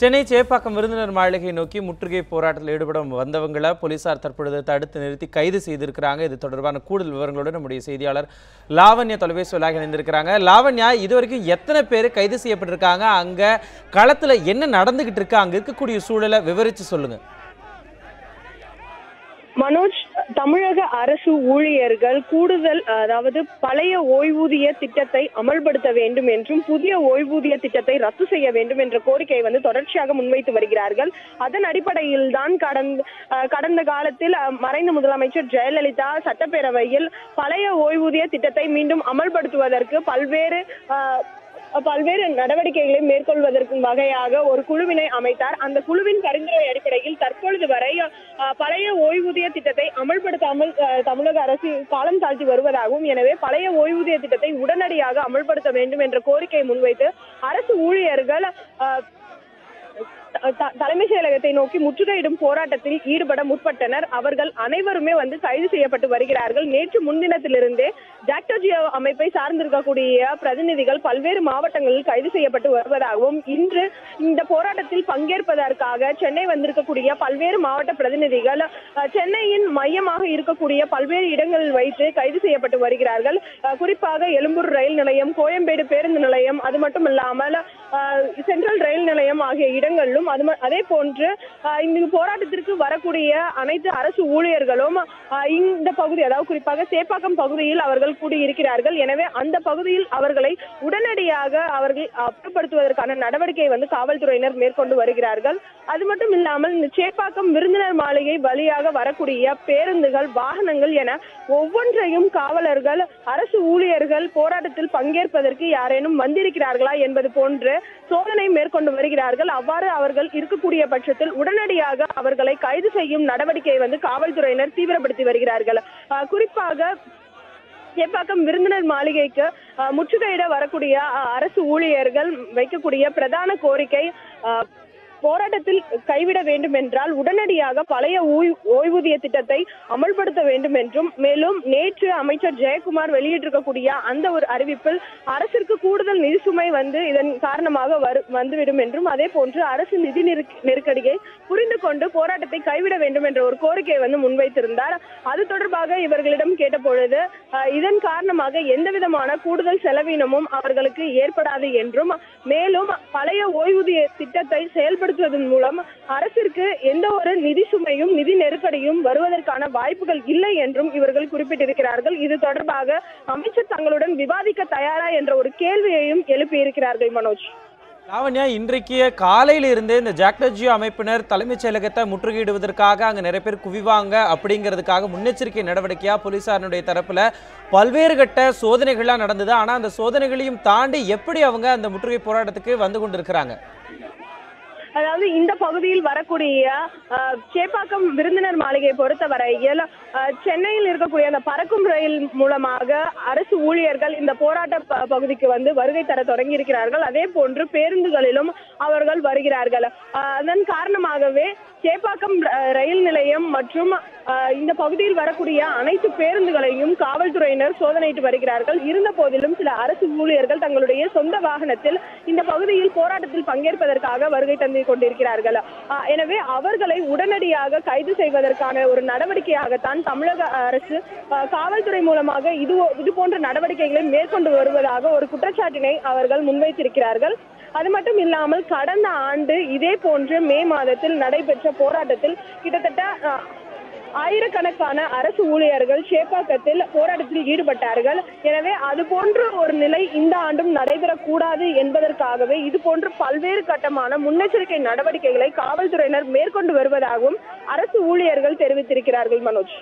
சென்னை சேப்பாக்கம் விருந்தினர் மாளிகை நோக்கி முற்றுகை போராட்டத்தில் ஈடுபட வந்தவங்களை போலீசார் தற்பொழுது தடுத்து நிறுத்தி கைது செய்திருக்கிறாங்க. இது தொடர்பான கூடுதல் விவரங்களோடு நம்முடைய செய்தியாளர் லாவண்யா தொலைபேசி வழியாக இணைந்திருக்கிறாங்க. லாவண்யா இதுவரைக்கும் எத்தனை பேர் கைது செய்யப்பட்டிருக்காங்க? அங்க களத்துல என்ன நடந்துகிட்டு இருக்கு? அங்க இருக்கக்கூடிய சூழலை விவரிச்சு சொல்லுங்க. மனோஜ் தமிழக அரசு ஊழியர்கள் கூடுதல் அதாவது பழைய ஓய்வூதிய திட்டத்தை அமல்படுத்த வேண்டும் என்றும் புதிய ஓய்வூதிய திட்டத்தை ரத்து செய்ய வேண்டும் என்ற கோரிக்கையை வந்து தொடர்ச்சியாக முன்வைத்து வருகிறார்கள். அதன் அடிப்படையில் தான் கடந்த அஹ், கடந்த காலத்தில் மறைந்த முதலமைச்சர் ஜெயலலிதா சட்டப்பேரவையில் பழைய ஓய்வூதிய திட்டத்தை மீண்டும் அமல்படுத்துவதற்கு பல்வேறு பல்வேறு நடவடிக்கைகளை மேற்கொள்வதற்கு வகையாக ஒரு குழுவினை அமைத்தார். அந்த குழுவின் பரிந்துரை அடிப்படையில் தற்பொழுது வரை அஹ், பழைய ஓய்வூதிய திட்டத்தை அமல்படுத்தாமல் அஹ், தமிழக அரசு காலம் தாழ்த்தி வருவதாகவும் எனவே பழைய ஓய்வூதிய திட்டத்தை உடனடியாக அமல்படுத்த வேண்டும் என்ற கோரிக்கையை முன்வைத்து அரசு ஊழியர்கள் தலைமைச் செயலகத்தை நோக்கி முற்றுகையிடும் போராட்டத்தில் ஈடுபட முற்பட்டனர். அவர்கள் அனைவருமே வந்து கைது செய்யப்பட்டு வருகிறார்கள். நேற்று முன்தினத்திலிருந்தே ஜாக்டோஜியோ அமைப்பை சார்ந்திருக்கக்கூடிய பிரதிநிதிகள் பல்வேறு மாவட்டங்களில் கைது செய்யப்பட்டு வருவதாகவும் இன்று இந்த போராட்டத்தில் பங்கேற்பதற்காக சென்னை வந்திருக்கக்கூடிய பல்வேறு மாவட்ட பிரதிநிதிகள் சென்னையின் மையமாக இருக்கக்கூடிய பல்வேறு இடங்களில் வைத்து கைது செய்யப்பட்டு வருகிறார்கள். அஹ், குறிப்பாக எழும்பூர் ரயில் நிலையம் கோயம்பேடு பேருந்து நிலையம் அது மட்டும் இல்லாமல் சென்ட்ரல் ரயில் நிலையம் ஆகிய இடங்களிலும் அது ம- அதே போன்று அஹ், இந்த போராட்டத்திற்கு வரக்கூடிய அனைத்து அரசு ஊழியர்களும் இந்த பகுதி அதாவது குறிப்பாக சேப்பாக்கம் பகுதியில் அவர்கள் கூடியிருக்கிறார்கள். எனவே அந்த பகுதியில் அவர்களை உடனடியாக அவர்கள் அப்புறப்படுத்துவதற்கான நடவடிக்கையை வந்து காவல்துறையினர் மேற்கொண்டு வருகிறார்கள். அது மட்டும் இல்லாமல் இந்த சேப்பாக்கம் விருந்தினர் மாளிகை வழியாக வரக்கூடிய பேருந்துகள் வாகனங்கள் என ஒவ்வொன்றையும் காவலர்கள் அரசு ஊழியர்கள் போராட்டத்தில் பங்கேற்பதற்கு யாரேனும் வந்திருக்கிறார்களா என்பது போன்று சோதனை மேற்கொண்டு வருகிறார்கள். அவ்வாறு அவர்கள் இருக்கக்கூடிய பட்சத்தில் உடனடியாக அவர்களை கைது செய்யும் நடவடிக்கையை வந்து காவல்துறையினர் தீவிரப்படுத்தி வருகிறார்கள். அஹ் குறிப்பாக சேப்பாக்கம் விருந்தினர் மாளிகைக்கு அஹ், முற்றுகையிட வரக்கூடிய அஹ், அரசு ஊழியர்கள் வைக்கக்கூடிய பிரதான கோரிக்கை போராட்டத்தில் கைவிட வேண்டும் என்றால் உடனடியாக பழைய ஓய்வூதிய திட்டத்தை அமல்படுத்த வேண்டும் என்றும் மேலும் நேற்று அமைச்சர் ஜெயக்குமார் வெளியிட்டிருக்கக்கூடிய அந்த ஒரு அறிவிப்பில் அரசிற்கு கூடுதல் நிதி சுமை வந்து இதன் காரணமாக வந்துவிடும் என்றும் அதே போன்று அரசு நிதி நெருக்கடியை புரிந்து கொண்டு போராட்டத்தை கைவிட வேண்டும் என்ற ஒரு கோரிக்கையை வந்து முன்வைத்திருந்தார். அது தொடர்பாக இவர்களிடம் கேட்டபொழுது இதன் காரணமாக எந்த விதமான கூடுதல் செலவினமும் அவர்களுக்கு ஏற்படாது என்றும் மேலும் பழைய ஓய்வூதிய திட்டத்தை செயல்படுத்த பின்பற்றுவதன் மூலம் அரசிற்கு எந்த ஒரு நிதி சுமையும் நிதி நெருக்கடியும் வருவதற்கான வாய்ப்புகள் இல்லை என்றும் இவர்கள் குறிப்பிட்டிருக்கிறார்கள். இது தொடர்பாக அமைச்சர் தங்களுடன் விவாதிக்க தயாரா என்ற ஒரு கேள்வியையும் எழுப்பியிருக்கிறார்கள் மனோஜ். லாவண்யா இன்றைக்கு காலையில இருந்தே இந்த ஜாக்டோஜியோ அமைப்பினர் தலைமைச் செயலகத்தை முற்றுகையிடுவதற்காக அங்க நிறைய பேர் குவிவாங்க அப்படிங்கிறதுக்காக முன்னெச்சரிக்கை நடவடிக்கையா போலீசாரினுடைய தரப்புல பல்வேறு கட்ட சோதனைகள்லாம் நடந்தது. ஆனா அந்த சோதனைகளையும் தாண்டி எப்படி அவங்க அந்த முற்றுகை போராட்டத்துக்கு வந்து கொண்டிருக்கிறாங்க? அதாவது இந்த பகுதியில் வரக்கூடிய சேப்பாக்கம் விருந்தினர் மாளிகையை பொறுத்தவரையில் சென்னையில் இருக்கக்கூடிய அந்த பறக்கும் ரயில் மூலமாக அரசு ஊழியர்கள் இந்த போராட்ட பகுதிக்கு வந்து வருகை தர தொடங்கி இருக்கிறார்கள் அதே போன்று பேருந்துகளிலும் அவர்கள் வருகிறார்கள். அதன் காரணமாகவே சேப்பாக்கம் ரயில் நிலையம் மற்றும் இந்த பகுதியில் வரக்கூடிய அனைத்து பேருந்துகளையும் காவல்துறையினர் சோதனையிட்டு வருகிறார்கள். இருந்த போதிலும் சில அரசு ஊழியர்கள் தங்களுடைய சொந்த வாகனத்தில் இந்த பகுதியில் போராட்டத்தில் பங்கேற்பதற்காக வருகை தந்து கொண்டிருக்கிறார்கள். எனவே அவர்களை உடனடியாக கைது செய்வதற்கான ஒரு நடவடிக்கையாகத்தான் தமிழக அரசு காவல்துறை மூலமாக இது இது போன்ற நடவடிக்கைகளை மேற்கொண்டு வருவதாக ஒரு குற்றச்சாட்டினை அவர்கள் முன்வைத்திருக்கிறார்கள். அது மட்டும் இல்லாமல் கடந்த ஆண்டு இதே போன்று மே மாதத்தில் நடைபெற்ற போராட்டத்தில் கிட்டத்தட்ட ஆயிரக்கணக்கான அரசு ஊழியர்கள் சேப்பாக்கத்தில் போராட்டத்தில் ஈடுபட்டார்கள். எனவே அது போன்ற ஒரு நிலை இந்த ஆண்டும் நடைபெறக்கூடாது என்பதற்காகவே இது போன்ற பல்வேறு கட்டமான முன்னெச்சரிக்கை நடவடிக்கைகளை காவல்துறையினர் மேற்கொண்டு வருவதாகவும் அரசு ஊழியர்கள் தெரிவித்திருக்கிறார்கள் மனோஜ்.